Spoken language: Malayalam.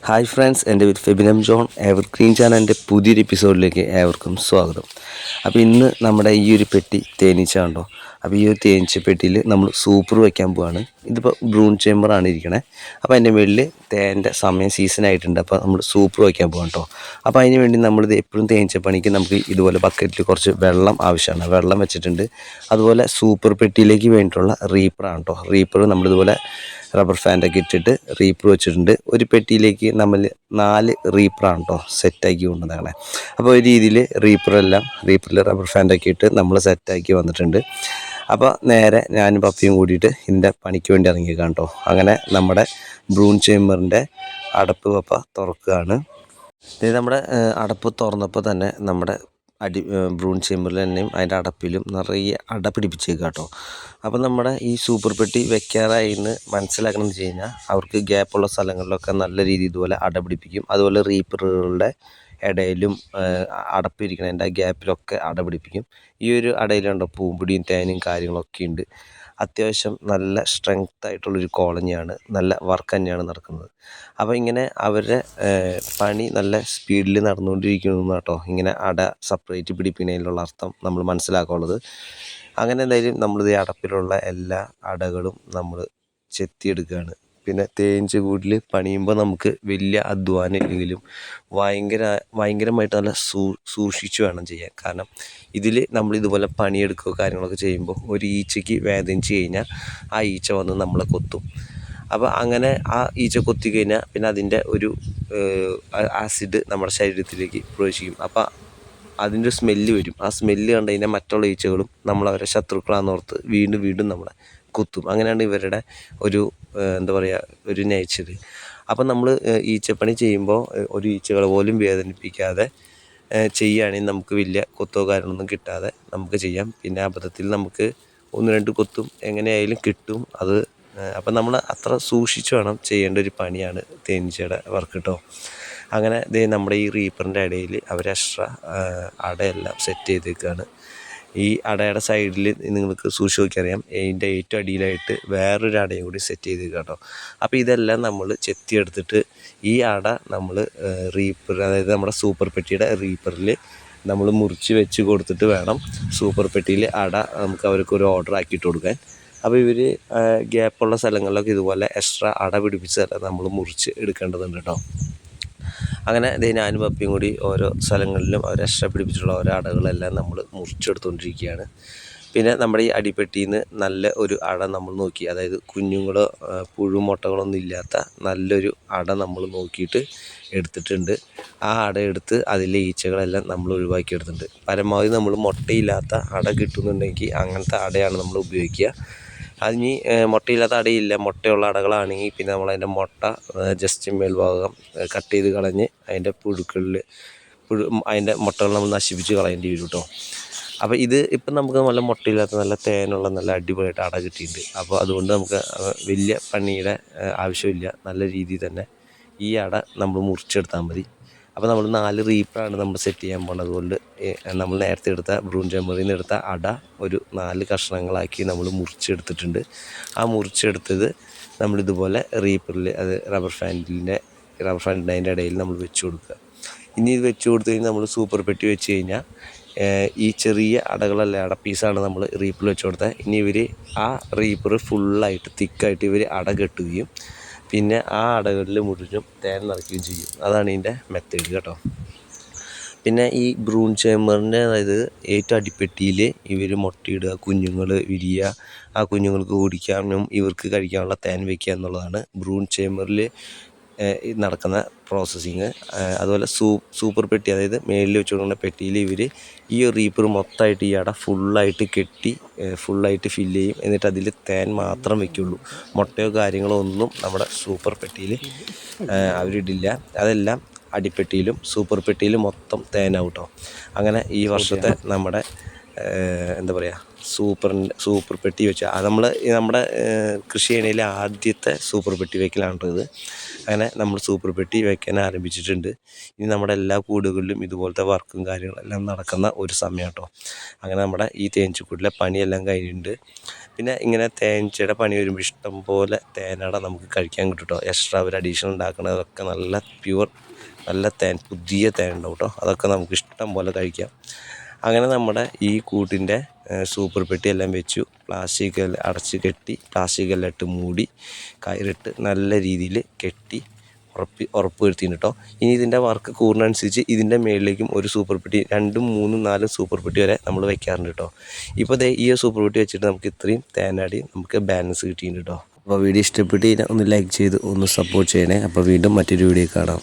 ഹായ് ഫ്രണ്ട്സ് എന്റെ പേര് ഫെബിനം ജോൺ എവർഗ്രീൻ ചാനലിന്റെ പുതിയൊരു എപ്പിസോഡിലേക്ക് ഏവർക്കും സ്വാഗതം. അപ്പോൾ ഇന്ന് നമ്മുടെ ഈ ഒരു പെട്ടി തേനീച്ച കണ്ടോ അപ്പോൾ ഈ ഒരു തേനീച്ച പെട്ടിയിൽ നമ്മൾ സൂപ്പർ വയ്ക്കാൻ പോവാണ്. ഇതിപ്പോൾ ബ്രൂൺ ചേമ്പറാണ് ഇരിക്കണേ. അപ്പോൾ അതിന്റെ മുകളിൽ തേന്റെ സമയം സീസൺ ആയിട്ടുണ്ട്. അപ്പോൾ നമ്മൾ സൂപ്പർ വയ്ക്കാൻ പോകാം കേട്ടോ അപ്പോൾ അതിന് വേണ്ടി നമ്മളിത് എപ്പോഴും തേനീച്ച പണിക്ക് നമുക്ക് ഇതുപോലെ ബക്കറ്റിൽ കുറച്ച് വെള്ളം ആവശ്യമാണ്. വെള്ളം വെച്ചിട്ടുണ്ട്. അതുപോലെ സൂപ്പർ പെട്ടിയിലേക്ക് വേണ്ടിയിട്ടുള്ള റീപ്പറാണ് കേട്ടോ റീപ്പർ നമ്മളിതുപോലെ റബ്ബർ ഫാന്റൊക്കെ ഇട്ടിട്ട് റീപ്പർ വെച്ചിട്ടുണ്ട്. ഒരു പെട്ടിയിലേക്ക് നമ്മൾ നാല് റീപ്പറാണ് കേട്ടോ സെറ്റാക്കി കൊണ്ടുവന്നേക്കണേ. അപ്പോൾ ഒരു രീതിയിൽ റീപ്പറെല്ലാം റീപ്പറിൽ റബ്ബർ ഫാന്റൊക്കെ ഇട്ട് നമ്മൾ സെറ്റാക്കി വന്നിട്ടുണ്ട്. അപ്പോൾ നേരെ ഞാനും പപ്പിയും കൂടിയിട്ട് ഇതിന്റെ പണിക്ക് വേണ്ടി ഇറങ്ങിയേക്കാം കേട്ടോ അങ്ങനെ നമ്മുടെ ബ്രൂൺ ചേമ്പറിന്റെ അടപ്പ് പപ്പ തുറക്കുകയാണ്. ഇത് നമ്മുടെ അടപ്പ് തുറന്നപ്പോൾ തന്നെ നമ്മുടെ അടി ബ്രൂൺ ചേമ്പറിൽ തന്നെയും അതിന്റെ അടപ്പിലും നിറയെ അട പിടിപ്പിച്ചേക്കുക കേട്ടോ അപ്പോൾ നമ്മുടെ ഈ സൂപ്പർ പെട്ടി വെക്കാറായി എന്ന് മനസ്സിലാക്കണം എന്ന് വെച്ച് കഴിഞ്ഞാൽ അവർക്ക് ഗ്യാപ്പുള്ള സ്ഥലങ്ങളിലൊക്കെ നല്ല രീതിയിൽ ഇതുപോലെ അട പിടിപ്പിക്കും. അതുപോലെ റീപ്പറുകളുടെ ഇടയിലും അടപ്പിരിക്കണം അടപ്പിരിക്കണതിന്റെ ആ ഗ്യാപ്പിലൊക്കെ അട പിടിപ്പിക്കും ഈ ഒരു അടയിലുണ്ടോ പൂമ്പിടിയും തേനും കാര്യങ്ങളൊക്കെ ഉണ്ട്. അത്യാവശ്യം നല്ല സ്ട്രെങ്ത് ആയിട്ടുള്ളൊരു കോളനിയാണ് നല്ല വർക്ക് തന്നെയാണ് നടക്കുന്നത്. അപ്പോൾ ഇങ്ങനെ അവരുടെ പണി നല്ല സ്പീഡിൽ നടന്നുകൊണ്ടിരിക്കുന്നു കേട്ടോ. ഇങ്ങനെ അട സെപ്പറേറ്റ് പിടിപ്പിക്കുന്നതിലുള്ള അർത്ഥം നമ്മൾ മനസ്സിലാക്കാനുള്ളത്. അങ്ങനെ എന്തായാലും നമ്മളിത് അടപ്പിലുള്ള എല്ലാ അടകളും നമ്മൾ ചെത്തിയെടുക്കുകയാണ്. പിന്നെ തേനീച്ച കൂട്ടിൽ പണിയുമ്പോൾ നമുക്ക് വലിയ അധ്വാനം ഇല്ലെങ്കിലും ഭയങ്കര ഭയങ്കരമായിട്ട് നല്ല സൂക്ഷിച്ച് വേണം ചെയ്യാൻ. കാരണം ഇതിൽ നമ്മൾ ഇതുപോലെ പണിയെടുക്കുകയോ കാര്യങ്ങളൊക്കെ ചെയ്യുമ്പോൾ ഒരു ഈച്ചയ്ക്ക് വേദനിച്ച് കഴിഞ്ഞാൽ ആ ഈച്ച വന്ന് നമ്മളെ കൊത്തും. അപ്പോൾ അങ്ങനെ ആ ഈച്ച കൊത്തി കഴിഞ്ഞാൽ പിന്നെ അതിന്റെ ഒരു ആസിഡ് നമ്മുടെ ശരീരത്തിലേക്ക് പ്രവേശിക്കും അപ്പോൾ അതിന്റെ സ്മെല്ല് വരും. ആ സ്മെല്ല് കണ്ടു കഴിഞ്ഞാൽ മറ്റുള്ള ഈച്ചകളും നമ്മളവരെ ശത്രുക്കളാണെന്നോർത്ത് വീണ്ടും വീണ്ടും നമ്മളെ കുത്തും. അങ്ങനെയാണ് ഇവരുടെ ഒരു എന്താ പറയുക ഒരു നേച്ചർ അപ്പം നമ്മൾ ഈച്ചപ്പണി ചെയ്യുമ്പോൾ ഒരു ഈച്ചകളെ പോലും വേദനിപ്പിക്കാതെ ചെയ്യുകയാണെങ്കിൽ നമുക്ക് വലിയ കൊത്തോ കാര്യങ്ങളൊന്നും കിട്ടാതെ നമുക്ക് ചെയ്യാം. പിന്നെ അബദ്ധത്തിൽ നമുക്ക് ഒന്ന് രണ്ട് കൊത്തും എങ്ങനെയായാലും കിട്ടും. അത് അപ്പം നമ്മൾ അത്ര സൂക്ഷിച്ച് വേണം ചെയ്യേണ്ട ഒരു പണിയാണ് തേനീച്ചയുടെ വർക്ക് കേട്ടോ അങ്ങനെ ദേ നമ്മുടെ ഈ റീപ്പറിന്റെ ഇടയിൽ അവർ എക്സ്ട്രാ അടയെല്ലാം സെറ്റ് ചെയ്തേക്കാണ്. ഈ അടയുടെ സൈഡിൽ നിങ്ങൾക്ക് സൂക്ഷിച്ച് നോക്കിയറിയാം. അതിന്റെ ഏറ്റവും അടിയിലായിട്ട് വേറൊരു അടയും കൂടി സെറ്റ് ചെയ്ത് കേട്ടോ. അപ്പോൾ ഇതെല്ലാം നമ്മൾ ചെത്തിയെടുത്തിട്ട് ഈ അട നമ്മൾ റീപ്പർ അതായത് നമ്മുടെ സൂപ്പർ പെട്ടിയുടെ റീപ്പറിൽ നമ്മൾ മുറിച്ച് വെച്ച് കൊടുത്തിട്ട് വേണം സൂപ്പർ പെട്ടിയിൽ അട നമുക്ക് അവർക്ക് ഒരു ഓർഡർ ആക്കിയിട്ട് കൊടുക്കാൻ. അപ്പോൾ ഇവർ ഗ്യാപ്പുള്ള സ്ഥലങ്ങളിലൊക്കെ ഇതുപോലെ എക്സ്ട്രാ അട പിടിപ്പിച്ച് നമ്മൾ മുറിച്ച് എടുക്കേണ്ടതുണ്ട് കേട്ടോ. അങ്ങനെ ഞാനും പപ്പിയും കൂടി ഓരോ സ്ഥലങ്ങളിലും അവർ എക്സ്ട്രാ പിടിപ്പിച്ചിട്ടുള്ള ഓരോ അടകളെല്ലാം നമ്മൾ മുറിച്ചെടുത്തുകൊണ്ടിരിക്കുകയാണ്. പിന്നെ നമ്മുടെ ഈ അടിപ്പെട്ടിയിൽ നിന്ന് നല്ല ഒരു അട നമ്മൾ നോക്കി. അതായത് കുഞ്ഞുങ്ങളോ ആ, പുഴു മുട്ടകളൊന്നും ഇല്ലാത്ത നല്ലൊരു അട നമ്മൾ നോക്കിയിട്ട് എടുത്തിട്ടുണ്ട്. ആ അട എടുത്ത് അതിലെ ഈച്ചകളെല്ലാം നമ്മൾ ഒഴിവാക്കി എടുത്തിട്ടുണ്ട് പരമാവധി നമ്മൾ മുട്ടയില്ലാത്ത അട കിട്ടുന്നുണ്ടെങ്കിൽ അങ്ങനത്തെ അടയാണ് നമ്മൾ ഉപയോഗിക്കുക. അതിന് മുട്ടയില്ലാത്ത അടയില്ല. മുട്ടയുള്ള അടകളാണെങ്കിൽ പിന്നെ നമ്മൾ അതിന്റെ മുട്ട ജസ്റ്റ് മേൽഭാഗം കട്ട് ചെയ്ത് കളഞ്ഞ് അതിന്റെ പുഴുക്കളിൽ പുഴു അതിന്റെ മുട്ടകൾ നമ്മൾ നശിപ്പിച്ച് കളയേണ്ടി വരും കേട്ടോ അപ്പോൾ ഇത് ഇപ്പം നമുക്ക് നല്ല മുട്ടയില്ലാത്ത നല്ല തേനുള്ള നല്ല അടിപൊളിയായിട്ട് അട കിട്ടിയിട്ടുണ്ട്. അപ്പോൾ അതുകൊണ്ട് നമുക്ക് വലിയ പണിയുടെ ആവശ്യമില്ല. നല്ല രീതിയിൽ തന്നെ ഈ അട നമ്മൾ മുറിച്ചെടുത്താൽ മതി. അപ്പോൾ നമ്മൾ നാല് റീപ്പറാണ് നമ്മൾ സെറ്റ് ചെയ്യാൻ പോകുന്നത് അതുകൊണ്ട് നമ്മൾ നേരത്തെ എടുത്ത ബ്രൂൺ ചെമ്പറിൽ നിന്ന് എടുത്ത അട ഒരു നാല് കഷ്ണങ്ങളാക്കി നമ്മൾ മുറിച്ചെടുത്തിട്ടുണ്ട്. ആ മുറിച്ചെടുത്തത് നമ്മളിതുപോലെ റീപ്പറിൽ അത് റബ്ബർ ഫാൻഡിന്റെ റബ്ബർ ഫാൻഡിന്റെ അതിന്റെ ഇടയിൽ നമ്മൾ വെച്ച് കൊടുക്കുക. ഇനി ഇത് വെച്ച് കൊടുത്തു കഴിഞ്ഞാൽ നമ്മൾ സൂപ്പർ പെട്ടി വെച്ച് കഴിഞ്ഞാൽ ഈ ചെറിയ അടകളല്ല അട പീസാണ് നമ്മൾ റീപ്പിൽ വെച്ച് കൊടുത്തത് ഇനി ഇവർ ആ റീപ്പർ ഫുള്ളായിട്ട് തിക്കായിട്ട് ഇവർ അട കെട്ടുകയും പിന്നെ ആ അടകളിൽ മുഴുവനും തേൻ നിറയ്ക്കുകയും ചെയ്യും. അതാണ് ഇതിന്റെ മെത്തേഡ് കേട്ടോ. പിന്നെ ഈ ബ്രൂൺ ചേമ്പറിന്റെ അതായത് ഏറ്റവും അടിപ്പെട്ടിയിൽ ഇവർ മുട്ടയിടുക കുഞ്ഞുങ്ങൾ വിരിയുക ആ കുഞ്ഞുങ്ങൾക്ക് കുടിക്കാനും ഇവർക്ക് കഴിക്കാനുള്ള തേൻ വയ്ക്കുക എന്നുള്ളതാണ് ബ്രൂൺ ചേമ്പറിൽ നടക്കുന്ന പ്രോസസ്സിങ് അതുപോലെ സൂ സൂപ്പർ പെട്ടി അതായത് മേളിൽ വെച്ച് കൊടുക്കുന്ന പെട്ടിയിൽ ഇവർ ഈ ഒരു റീപ്പർ മൊത്തമായിട്ട് ഈ അട ഫുള്ളായിട്ട് കെട്ടി ഫുള്ളായിട്ട് ഫില്ല് ചെയ്യും. എന്നിട്ട് അതിൽ തേൻ മാത്രം വയ്ക്കുള്ളൂ മുട്ടയോ കാര്യങ്ങളോ ഒന്നും നമ്മുടെ സൂപ്പർ പെട്ടിയിൽ അവരിടില്ല. അതെല്ലാം അടിപ്പെട്ടിയിലും സൂപ്പർ പെട്ടിയിലും മൊത്തം തേനാവും കേട്ടോ അങ്ങനെ ഈ വർഷത്തെ നമ്മുടെ എന്താ പറയുക സൂപ്പറിന്റെ സൂപ്പർ പെട്ടി വെച്ച്. അത് നമ്മൾ നമ്മുടെ കൃഷി ചെയ്യണതിൽ ആദ്യത്തെ സൂപ്പർ പെട്ടി വയ്ക്കലാണ് ഇത്. അങ്ങനെ നമ്മൾ സൂപ്പർ പെട്ടി വയ്ക്കാൻ ആരംഭിച്ചിട്ടുണ്ട്. ഇനി നമ്മുടെ എല്ലാ കൂടുകളിലും ഇതുപോലത്തെ വർക്കും കാര്യങ്ങളെല്ലാം നടക്കുന്ന ഒരു സമയം കേട്ടോ. അങ്ങനെ നമ്മുടെ ഈ തേനീച്ചക്കൂട്ടിലെ പണിയെല്ലാം കഴിഞ്ഞിട്ടുണ്ട്. പിന്നെ ഇങ്ങനെ തേനീച്ചയുടെ പണി വരുമ്പോൾ ഇഷ്ടം പോലെ തേനട നമുക്ക് കഴിക്കാൻ കിട്ടും കേട്ടോ. എക്സ്ട്രാ ഒരു അഡീഷണൽ ഉണ്ടാക്കണതൊക്കെ നല്ല പ്യുവർ നല്ല തേൻ പുതിയ തേൻ ഉണ്ടാവും കേട്ടോ. അതൊക്കെ നമുക്ക് ഇഷ്ടം പോലെ കഴിക്കാം. അങ്ങനെ നമ്മുടെ ഈ കൂട്ടിന്റെ സൂപ്പർ പെട്ടി എല്ലാം വെച്ചു. പ്ലാസ്റ്റിക് അടച്ച് കെട്ടി പ്ലാസ്റ്റിക് എല്ലാം ഇട്ട് മൂടി കയറിട്ട് നല്ല രീതിയിൽ കെട്ടി ഉറപ്പി ഉറപ്പ് വരുത്തിയിട്ടുണ്ട് കേട്ടോ ഇനി ഇതിന്റെ വർക്ക് കൂടുന്നതനുസരിച്ച് ഇതിന്റെ മേളിലേക്കും ഒരു സൂപ്പർ പെട്ടി രണ്ടും മൂന്നും നാലും സൂപ്പർ പെട്ടി വരെ നമ്മൾ വെക്കാറുണ്ട് കേട്ടോ ഇപ്പോൾ ദേ ഈ സൂപ്പർ പെട്ടി വെച്ചിട്ട് നമുക്ക് ഇത്രയും തേനാടി നമുക്ക് ബാലൻസ് കിട്ടിയിട്ടുണ്ട് കേട്ടോ അപ്പോൾ വീഡിയോ ഇഷ്ടപ്പെട്ട് കഴിഞ്ഞാൽ ഒന്ന് ലൈക്ക് ചെയ്ത് ഒന്ന് സപ്പോർട്ട് ചെയ്യണേ. അപ്പോൾ വീണ്ടും മറ്റൊരു വീഡിയോ കാണാം.